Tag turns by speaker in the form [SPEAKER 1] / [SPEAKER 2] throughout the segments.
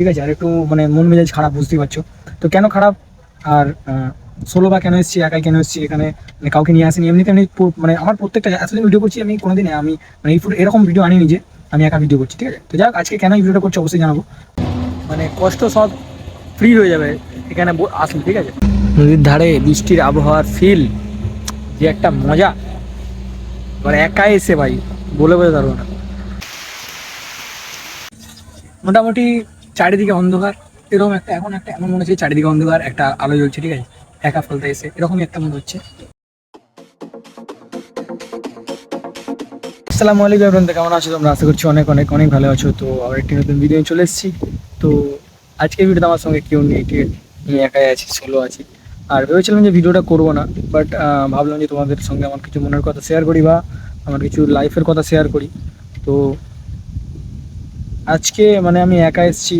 [SPEAKER 1] ঠিক আছে, আর একটু মানে মন মেজাজ খারাপ, বুঝতেই পারছ। তো কেন খারাপ? আর ষোলো বা কেন এসেছি? একাই কেন এসেছি? এখানে মানে কাউকে নিয়ে আসেনি? এমনিতে এমনি মানে আমার প্রত্যেকটা এতদিন ভিডিও করছি, আমি কোনোদিন আমি মানে এই এরকম ভিডিও আনিনি যে আমি একা ভিডিও করছি, ঠিক আছে? তো যাক, আজকে কেন এই ভিডিওটা করছি অবশ্যই জানাব। মানে কষ্ট সব ফ্রি হয়ে যাবে এখানে আসুন ঠিক আছে? নদীর ধারে বৃষ্টির আবহাওয়ার ফিল যে একটা মজা। মানে একাই এসে ভাই, বলে বোঝাতে পারব না। মোটামুটি চারিদিকে অন্ধকার। এরকম একটা, এখন একটা এমন মনে হচ্ছে চারিদিকে অন্ধকার, একটা আলো জ্বলছে, ঠিক আছে? একা ফলতে এসে, এরকমই একটা মনে হচ্ছে। আসসালামু আলাইকুম তো কেমন আছো তোমরা? আশা করছি অনেক অনেক অনেক ভালো আছো। তো আবার একটি নতুন ভিডিও চলে এসেছি। তো আজকের ভিডিওতে আমার সঙ্গে কেউ নেই, ঠিক আমি একাই আছি সোলো আছি। আর ভেবেছিলাম যে ভিডিওটা করব না বাট ভাবলাম যে তোমাদের সঙ্গে আমার কিছু মনের কথা শেয়ার করি বা আমার কিছু লাইফের কথা শেয়ার করি। তো আজকে মানে আমি একা এসেছি,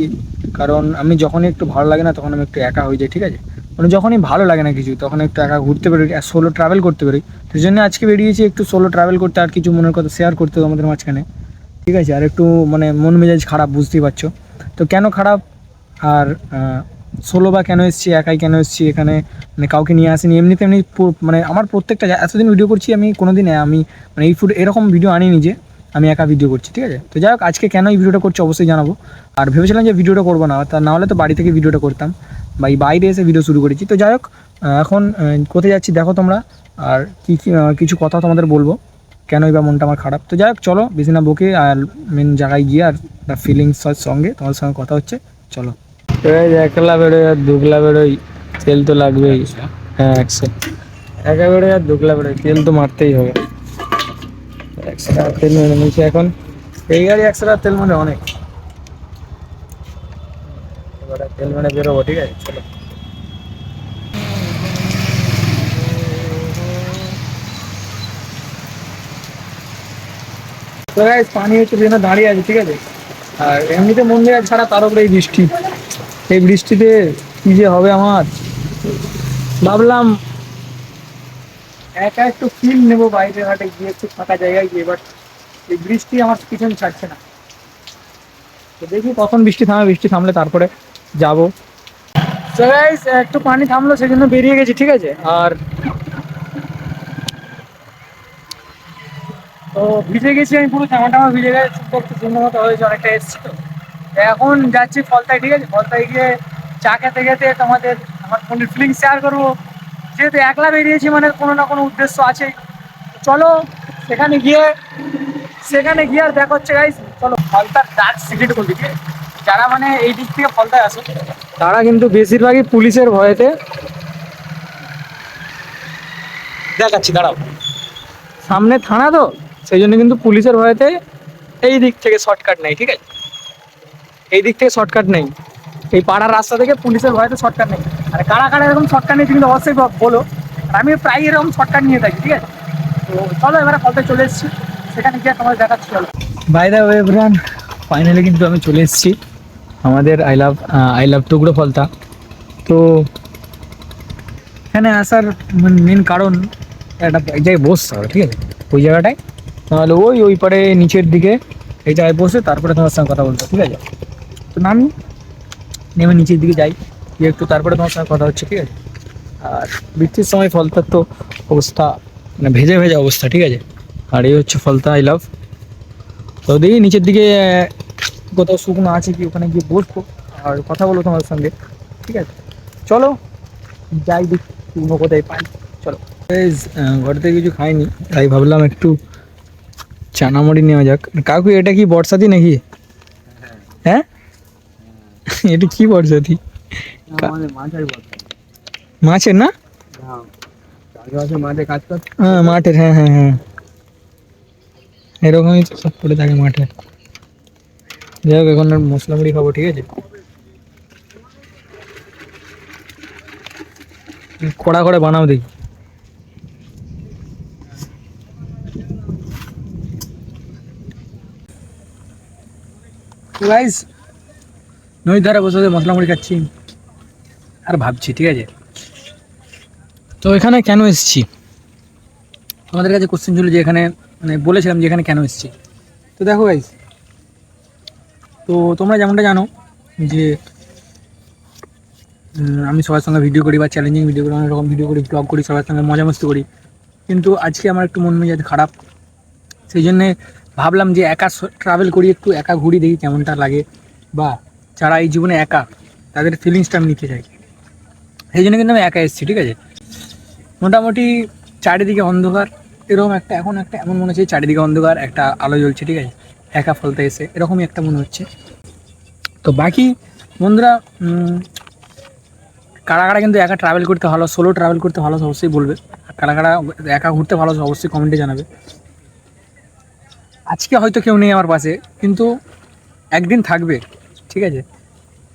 [SPEAKER 1] কারণ আমি যখনই একটু ভালো লাগে না তখন আমি একটু একা হয়ে যাই, ঠিক আছে? মানে যখনই ভালো লাগে না কিছু, তখন একটু একা ঘুরতে পারি সোলো ট্রাভেল করতে পারি সেই জন্য আজকে বেরিয়েছি একটু সোলো ট্রাভেল করতে, আর কিছু মনের কথা শেয়ার করতে তোমাদের মাঝখানে। ঠিক আছে? আর একটু মানে মন মেজাজ খারাপ, বুঝতেই পারছ? তো কেন খারাপ? আর সোলো বা কেন এসেছি? একাই কেন এসেছি? এখানে মানে কাউকে নিয়ে আসিনি? এমনিতে এমনি মানে আমার প্রত্যেকটা, এতদিন ভিডিও করছি আমি, কোনোদিন আমি মানে এই ফুড এরকম ভিডিও আনিনি যে আমি একা ভিডিও করছি ঠিক আছে? তো যাই হোক আজকে কেন এই ভিডিওটা করছি অবশ্যই জানাব। আর ভেবেছিলাম যে ভিডিওটা করব না তা না হলে তো বাড়ি থেকে ভিডিওটা করতাম বা এই বাইরে এসে ভিডিও শুরু করেছি। তো যাই হোক এখন কোথায় যাচ্ছি দেখো তোমরা আর কি কি কিছু কথা তোমাদের বলব কেনই বা মনটা আমার খারাপ। তো যাই হোক চলো বেশি না বকে আর মেন জায়গায় গিয়ে আর ফিলিংস সঙ্গে তোমার সঙ্গে কথা হচ্ছে চলো। একলা বেরোয় আর দুগলা বেরোই তেল তো লাগবেই। হ্যাঁ একশো। একা বেরোয় আর দুগলা বেরোয় তেল তো মারতেই হবে। একশো টাকা তেল মেরে নিয়েছি এখন। এই গাড়ি একশো টাকা তেল মানে অনেক। তেল মেরে বেরোবো, ঠিক আছে? চলো। তো পানি হচ্ছে জন্য দাঁড়িয়ে আছে, ঠিক আছে? আর এমনিতে মন্দির আছে ছাড়া তার উপরে এই বৃষ্টি। এই বৃষ্টিতে কি যে হবে আমার? ভাবলাম একা একটু ফিল নেব বাইরে ঘাটে গিয়ে একটু ফাঁকা জায়গায় গিয়ে বাট এই বৃষ্টি আমার পিছন ছাড়ছে না। তো দেখি কখন বৃষ্টি থামে, বৃষ্টি থামলে তারপরে যাব। একটু পানি থামলো সেই জন্য বেরিয়ে গেছি, ঠিক আছে? আর তো ভিজে গেছি আমি, পুরো জামা টামা ভিজে গেছে একটু শূন্য মতো হয়েছে, অনেকটা এসছি তো। এখন যাচ্ছি ফলতায়, ঠিক আছে? ফলতায় গিয়ে চা খেতে খেতে তোমাদের, আমার ফোনের ফিলিং শেয়ার করব। যেহেতু একলা বেরিয়েছি মানে কোনো না কোনো উদ্দেশ্য আছে চলো সেখানে গিয়ে সেখানে গিয়ে আর দেখা হচ্ছে গাইস চলো ফলতার ডার্ক সিক্রেট বলতে ঠিক আছে? যারা মানে এই দিক থেকে ফলতায় আসে। তারা কিন্তু বেশিরভাগই পুলিশের ভয়েতে দেখাচ্ছি দাঁড়াও। সামনে থানা তো সেই জন্য কিন্তু পুলিশের ভয়েতে এই দিক থেকে শর্টকাট নেই ঠিক আছে? এই দিক থেকে শর্টকাট নেই। এই পাড়ার রাস্তা থেকে পুলিশের ভয়েতে শর্টকাট নেই। আর কারা কারা এরকম শর্টকাট নিয়েছে কিন্তু অবশ্যই বলো। আমি প্রায় এরকম শর্টকাট নিয়ে থাকি, ঠিক আছে? তো চলো এবারে ফলতে চলে এসেছি। সেখানে গিয়ে তোমাদের দেখাচ্ছি, চলো। বাই দা ওয়ে ব্রান ফাইনালি কিন্তু আমি চলে এসেছি। আমাদের আই লাভ আই লাভ টুকরো ফলতা। তো এখানে আসার মেন কারণ একটা এক জায়গায় বসতে হবে, ঠিক আছে? ওই জায়গাটায়। তাহলে ওই ওই পারে নিচের দিকে এই জায়গায় বসে তারপরে তোমার সঙ্গে কথা বলতে ঠিক আছে? তো নামি নেমে নিচের দিকে যাই। গিয়ে একটু তারপরে তোমার সঙ্গে কথা হচ্ছে ঠিক আছে? আর বৃষ্টির সময় ফলতার তো অবস্থা মানে ভেজে ভেজে অবস্থা ঠিক আছে? আর এই হচ্ছে ফলতা আই লাভ তো দেখি নিচের দিকে আহ, কোথাও শুকনো আছে কি ওখানে গিয়ে বসবো আর কথা বলব তোমার সঙ্গে ঠিক আছে? চলো যাই দেখি শুকনো কোথায় পাই চলো। Guys, আহ, ঘর থেকে কিছু খাইনি তাই ভাবলাম একটু চানামুড়ি নেওয়া যাক। কাকু এটা কি বর্ষাতি নাকি? হ্যাঁ? এটা কি বর্ষাতি কা- মাছের না?
[SPEAKER 2] মাঠে কাজ কর
[SPEAKER 1] হ্যাঁ মাঠের হ্যাঁ হ্যাঁ হ্যাঁ। এরকমই তো সব পড়ে থাকে মাঠে। যাই হোক এখন আর মশলা মুড়ি খাব ঠিক আছে? কড়া করে বানাও দেখি। গাইস নদীর ধারে বসে বসে মশলা মুড়ি খাচ্ছি। আর ভাবছি ঠিক আছে? তো এখানে কেন এসেছি? আমাদের কাছে কোশ্চেন ছিল যে এখানে মানে বলেছিলাম যে এখানে কেন এসেছি। তো দেখো গাইস তো তোমরা যেমনটা জানো যে আমি সবার সঙ্গে ভিডিও করি বা চ্যালেঞ্জিং ভিডিও করি অনেক রকম ভিডিও করি ব্লগ করি সবার সঙ্গে মজা মস্তি করি। কিন্তু আজকে আমার একটু মন মেজাজ খারাপ। সেই জন্যে ভাবলাম যে একা ট্রাভেল করি একটু একা ঘুরি দেখি কেমনটা লাগে। বা যারা এই জীবনে একা, তাদের ফিলিংসটা আমি নিতে চাই সেই জন্য কিন্তু আমি একা এসেছি, ঠিক আছে? মোটামুটি চারিদিকে অন্ধকার, এরকম একটা, এখন একটা, এমন মনে হচ্ছে চারিদিকে অন্ধকার, একটা আলো জ্বলছে, ঠিক আছে? একা ফলতে এসে, এরকমই একটা মনে হচ্ছে। তো বাকি, বন্ধুরা কারা কারা কিন্তু একা ট্রাভেল করতে ভালো সোলো ট্রাভেল করতে ভালো, অবশ্যই বলবে। কারা কারা একা ঘুরতে ভালো, অবশ্যই কমেন্টে জানাবে। আজকে হয়তো কেউ নেই আমার পাশে, কিন্তু একদিন থাকবে। ঠিক আছে?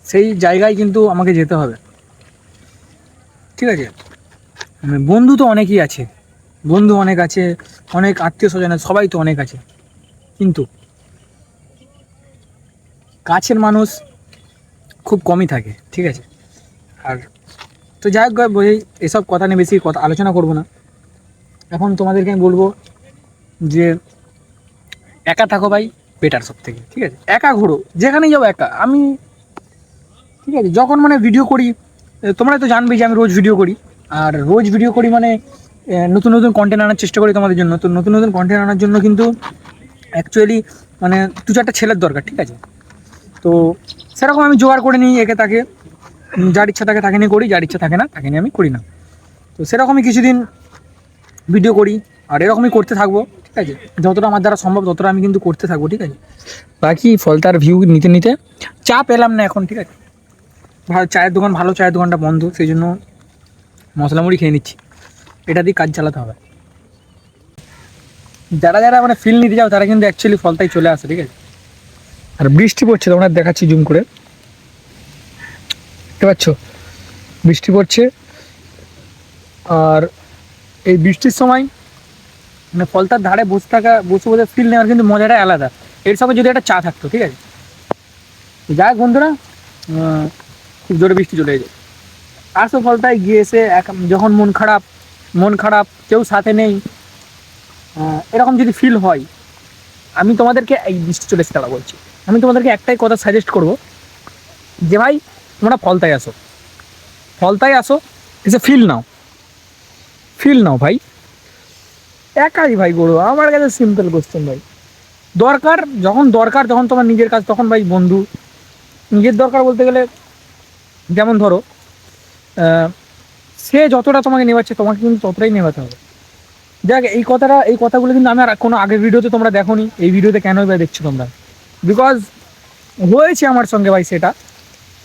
[SPEAKER 1] সেই জায়গায় কিন্তু আমাকে যেতে হবে। ঠিক আছে? মানে বন্ধু তো অনেকই আছে। বন্ধু অনেক আছে, অনেক আত্মীয় স্বজন সবাই তো অনেক আছে। কিন্তু কাছের মানুষ খুব কমই থাকে, ঠিক আছে? আর তো যাই হোক এসব কথা নিয়ে বেশি কথা, আলোচনা করব না। এখন তোমাদেরকে আমি বলব যে, একা থাকো ভাই। বেটার সব থেকে ঠিক আছে? একা ঘোরো, যেখানেই যাও একা। আমি, ঠিক আছে, যখন মানে ভিডিও করি তোমরা তো জানবে যে আমি রোজ ভিডিও করি। আর রোজ ভিডিও করি মানে নতুন নতুন কন্টেন্ট আনার চেষ্টা করি তোমাদের জন্য। তো নতুন নতুন কন্টেন্ট আনার জন্য কিন্তু অ্যাকচুয়ালি মানে দু চারটা ছেলের দরকার, ঠিক আছে? তো সেরকম আমি জোগাড় করে নিই একে তাকে। যার ইচ্ছা থাকে তাকে নিয়ে করি, যার ইচ্ছা থাকে না, তাকে নিয়ে আমি করি না। তো সেরকমই কিছুদিন ভিডিও করি। আর এরকমই করতে থাকব ঠিক আছে? যতটা আমার দ্বারা সম্ভব ততটা আমি কিন্তু করতে থাকব ঠিক আছে? বাকি ফলতার ভিউ নিতে নিতে? চা পেলাম না এখন ঠিক আছে? ভালো চায়ের দোকান ভালো চায়ের দোকানটা বন্ধ সেই জন্য মশলা মুড়ি খেয়ে নিচ্ছি। এটা দিয়ে কাজ চালাতে হবে। যারা যারা মানে ফিল নিতে যাও তারা কিন্তু অ্যাকচুয়ালি ফলতাই চলে আসে ঠিক আছে? আর বৃষ্টি পড়ছে তো তোমরা দেখাচ্ছি জুম করে। দেখতে পাচ্ছ? বৃষ্টি পড়ছে। আর এই বৃষ্টির সময় মানে ফলতার ধারে বসে থাকা, বসে বসে ফিল নেওয়ার কিন্তু মজাটাই আলাদা। এর সঙ্গে যদি একটা চা থাকতো, ঠিক আছে? যাই হোক বন্ধুরা খুব জোরে বৃষ্টি চলে যায় আসো ফলতায়, গিয়ে এসে এক যখন মন খারাপ মন খারাপ, কেউ সাথে নেই এরকম যদি ফিল হয়, আমি তোমাদেরকে এই বৃষ্টি চলে এসে তারা বলছি। আমি তোমাদেরকে একটাই কথা সাজেস্ট করব, যে ভাই, তোমরা ফলতায় আসো। ফলতায় আসো, এসে ফিল নাও। ফিল নাও ভাই। একাই ভাই করো আমার কাছে সিম্পল কোশ্চেন ভাই। দরকার, যখন দরকার তখন তোমার নিজের কাজ, তখন ভাই বন্ধু। নিজের দরকার বলতে গেলে, যেমন ধরো সে যতটা তোমাকে নেবাচ্ছে, তোমাকে কিন্তু ততটাই নেবাতে হবে। দেখ, এই কথাটা, এই কথাগুলো কিন্তু আমি আর কোনো আগের ভিডিওতে তোমরা দেখোনি। এই ভিডিওতে কেন বা দেখছ তোমরা? বিকজ হয়েছে আমার সঙ্গে ভাই সেটা।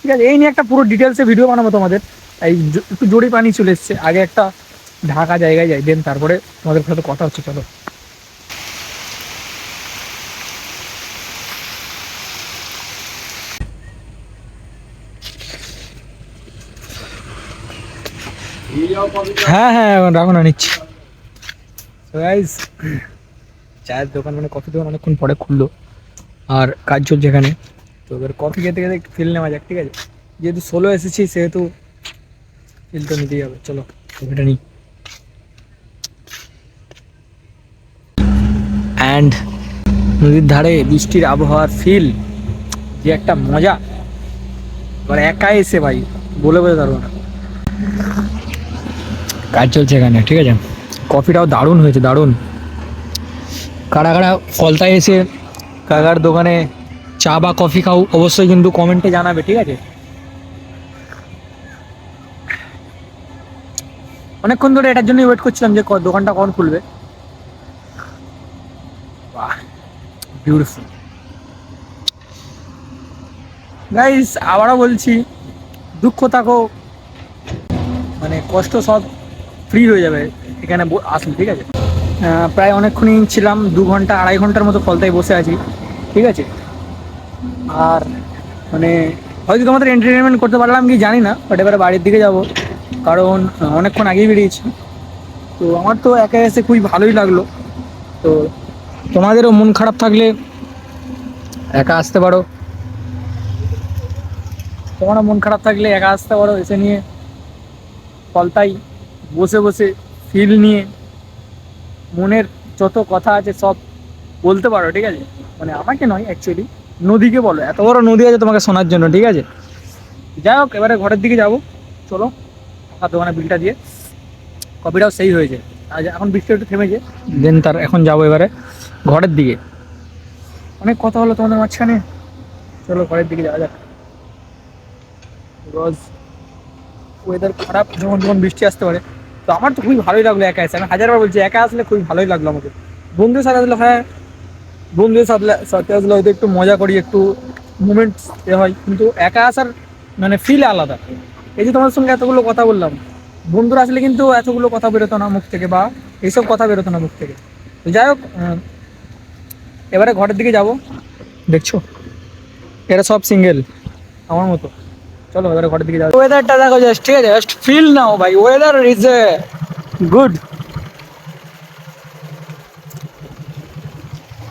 [SPEAKER 1] ঠিক আছে, এই নিয়ে একটা পুরো ডিটেলসে ভিডিও বানাবো তোমাদের। এই একটু জড়ি পানি চলে এসছে। আগে একটা ঢাকা জায়গায় যাই দেন তারপরে তোমাদের সাথে কথা হচ্ছে, চলো। হ্যাঁ হ্যাঁ এখন রাখো না, নিচ্ছি। চায়ের দোকান মানে কফি দোকান অনেকক্ষণ পরে খুললো, আর কাজ চলছে এখানে। তো এবার কফি খেতে খেতে একটু ফিল নেওয়া যাক, ঠিক আছে? যেহেতু সোলো এসেছি, সেহেতু ফিল তো নিতেই হবে, চলো কফিটা নিই। অ্যান্ড নদীর ধারে বৃষ্টির আবহাওয়ার ফিল যে একটা মজা। এবার একা এসে ভাই, বলে বলে পারব না। কাজ চলছে এখানে, ঠিক আছে? কফিটাও দারুণ হয়েছে, দারুণ। কারা কারা ফলতায় এসে কাকার দোকানে চা বা কফি খাও, অবশ্যই কিন্তু কমেন্টে জানাবে, ঠিক আছে? অনেকক্ষণ ধরে এটার জন্যই ওয়েট করছিলাম যে দোকানটা কখন খুলবে। বিউটিফুল গাইস আবারও বলছি, দুঃখ থাকো মানে কষ্ট সব ফ্রি হয়ে যাবে এখানে আসলে, ঠিক আছে? প্রায় অনেকক্ষণই ছিলাম, দু ঘণ্টা, আড়াই ঘণ্টার মতো ফলতায় বসে আছি, ঠিক আছে? আর মানে হয়তো তোমাদের এন্টারটেনমেন্ট করতে পারলাম কি জানি না বাট এবারে বাড়ির দিকে যাব, কারণ অনেকক্ষণ আগেই বেরিয়েছি। তো আমার তো একা এসে খুবই ভালোই লাগল। তো তোমাদেরও মন খারাপ থাকলে একা আসতে পারো। তোমারও মন খারাপ থাকলে একা আসতে পারো এসে নিয়ে। ফলতাই বসে বসে ফিল নিয়ে মনের যত কথা আছে সব বলতে পারো, ঠিক আছে? মানে আমাকে নয় অ্যাকচুয়ালি নদীকে বলো। এত বড় নদী আছে তোমাকে শোনার জন্য, ঠিক আছে? যাই হোক, এবারে ঘরের দিকে যাব। চলো আর দোকানে বিলটা দিয়ে। কপিটাও সেই হয়েছে। আর এখন বৃষ্টি একটু থেমেছে। দেন তার, এখন যাব এবারে। ঘরের দিকে। অনেক কথা হলো তোমাদের মাঝখানে। চলো ঘরের দিকে যাওয়া যাক। রোজ ওয়েদার খারাপ, যখন যখন বৃষ্টি আসতে পারে। তো আমার তো খুবই ভালোই লাগল একা এসে। আমি হাজারবার বলছি, একা আসলে খুবই ভালোই লাগল আমাকে। বন্ধুদের সাথে আসলে হ্যাঁ বন্ধুদের সাথে সাথে আসলে হয়তো একটু মজা করি, একটু মুমেন্টস এ হয়। কিন্তু একা আসার মানে ফিল আলাদা। এই যে তোমার সঙ্গে এতগুলো কথা বললাম, বন্ধুরা আসলে কিন্তু এতগুলো কথা বেরোতো না মুখ থেকে বা এইসব কথা বেরোতো না মুখ থেকে। তো যাই হোক এবারে ঘরের দিকে যাব। দেখছ? এরা সব সিঙ্গেল আমার মতো। চলো এবারে ঘরের দিকে যাব। ওয়েদারটা দেখো জাস্ট ঠিক আছে? জাস্ট ফিল নাও ভাই। Weather is a good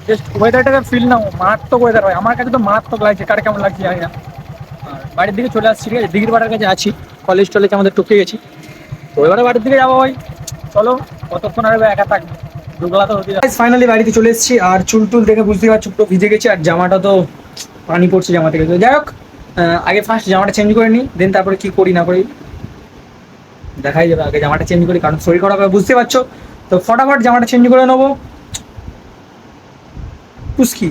[SPEAKER 1] just ওয়েদারটাকে feel now মারাত্মক ওয়েদার ভাই। আমার কাছে তো মারাত্মক লাগছে, কার কেমন লাগছে জানি না। বাড়ির দিকে চলে আসছি, ঠিক আছে? দিঘির পাড়ার কাছে আছি কলেজ টলেজ আমাদের টুকে গেছি। তো এবারে বাড়ির দিকে যাব ভাই। চলো, কতক্ষণ আর একা থাকবে? ফাইনালি বাড়িতে চলে এসেছি, আর চুল টুল দেখে বুঝতে পারছ, পুরো ভিজে গেছে, আর জামাটা তো পানি পড়ছে জামা থেকে। যাই হোক আগে ফার্স্ট জামাটা চেঞ্জ করে নিই দেন তারপরে কি করি না করি, দেখাই যাবে, আগে জামাটা চেঞ্জ করি, কারণ শরীর খারাপ বুঝতে পারছ। তো ফটাফট জামাটা চেঞ্জ করে নেব। টুস্কি।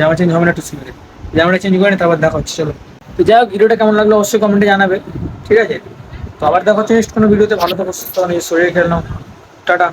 [SPEAKER 1] জামা চেঞ্জ হবে না, টুস্কি করে জামাটা চেঞ্জ করে তারপর দেখা হচ্ছে, চলো। তো যাই হোক, ভিডিওটা কেমন লাগল অবশ্যই কমেন্টে জানাবে, ঠিক আছে? তো আবার দেখা হচ্ছে নেক্সট কোনো ভিডিওতে, ভালো থাকো, সুস্থ শরীরে খেলে নাও। টাটা।